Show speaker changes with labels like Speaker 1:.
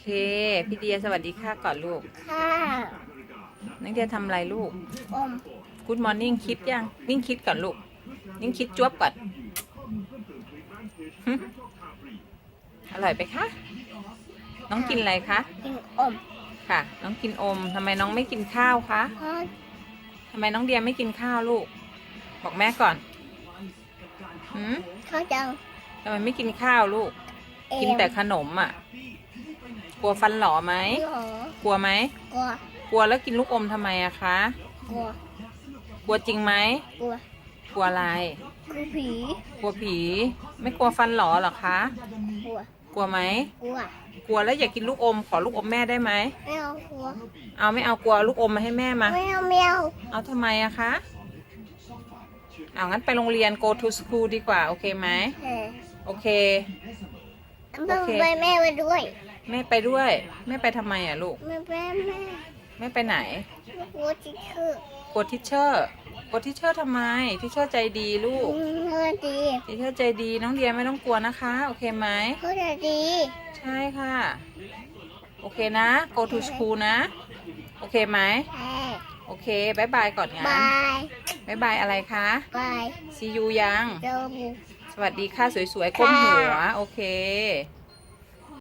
Speaker 1: เค พี่เดียสวัสดีค่ะก่อนลูก
Speaker 2: ค่ะ
Speaker 1: นักเดียทำอะไรลูก
Speaker 2: อม
Speaker 1: Good morning คิดยัง นิ่งคิดก่อนลูก นิ่งคิดจวบก่อนหึอร่อยไปคะ น้องกินอะไรคะ
Speaker 2: กินอม
Speaker 1: ค่ะ น้องกินอม ทำไมน้องไม่กินข้าวคะ
Speaker 2: เพราะ
Speaker 1: ทำไมน้องเดียไม่กินข้าวลูก บอกแม่ก่อนหืม
Speaker 2: เขาจัง
Speaker 1: ทำไมไม่กินข้าวลูก กินแต่ขนมอะ กลัวฟันหล่อไหม
Speaker 2: หรอก
Speaker 1: ลัวไหม
Speaker 2: กลัว
Speaker 1: กลัวแล้วกินลูกอมทำไมอะคะ
Speaker 2: กลัว
Speaker 1: กลัวจริงไหม
Speaker 2: กลัว
Speaker 1: กลัวอะไร
Speaker 2: กลัวผี
Speaker 1: กลัวผี ไม่กลัวฟันหลอเหรอคะ
Speaker 2: กลัว
Speaker 1: กลัวไหม
Speaker 2: กลัว
Speaker 1: กลัวแล้วอยากกินลูกอม ขอลูกอมแม่ได้ไหม
Speaker 2: ไม่เอากลัว
Speaker 1: เอาไม่เอากลัวลูกอมมาให้แม่มา
Speaker 2: ไม่เอาไม่เอา
Speaker 1: เอาทำไมอะคะเอางั้นไปโรงเรียน go to school ดีกว่า โอเคไหม
Speaker 2: เออ
Speaker 1: โอเค
Speaker 2: ต้อง
Speaker 1: โอเค
Speaker 2: ไปแม่ไปด้วย
Speaker 1: แม่ไปด้วย แม่ไปทำไมอะลูก
Speaker 2: แม่แม่แม่
Speaker 1: แม่ไปไหน
Speaker 2: ไม่กลัวจิคือก
Speaker 1: ลัวทิชเชอร์กลัวทิชเชอร์ทำไม ทิชเชอร์ใจดีลูก
Speaker 2: อืมเขาจะดี
Speaker 1: ทิชเชอร์ใจดีน้องเดียไม่ต้องกลัวนะคะ โอเคไหม
Speaker 2: เขาจะดี
Speaker 1: ใช่ค่ะ โอเคนะ go to school นะ โอเคไหม
Speaker 2: เออ
Speaker 1: โอเคบายบายก่อนงั้น
Speaker 2: บาย
Speaker 1: บายบายอะไรคะ
Speaker 2: บาย
Speaker 1: see you ยัง
Speaker 2: เดี๋ยว
Speaker 1: สวัสดีค่ะสวยๆก้มหัว โอเค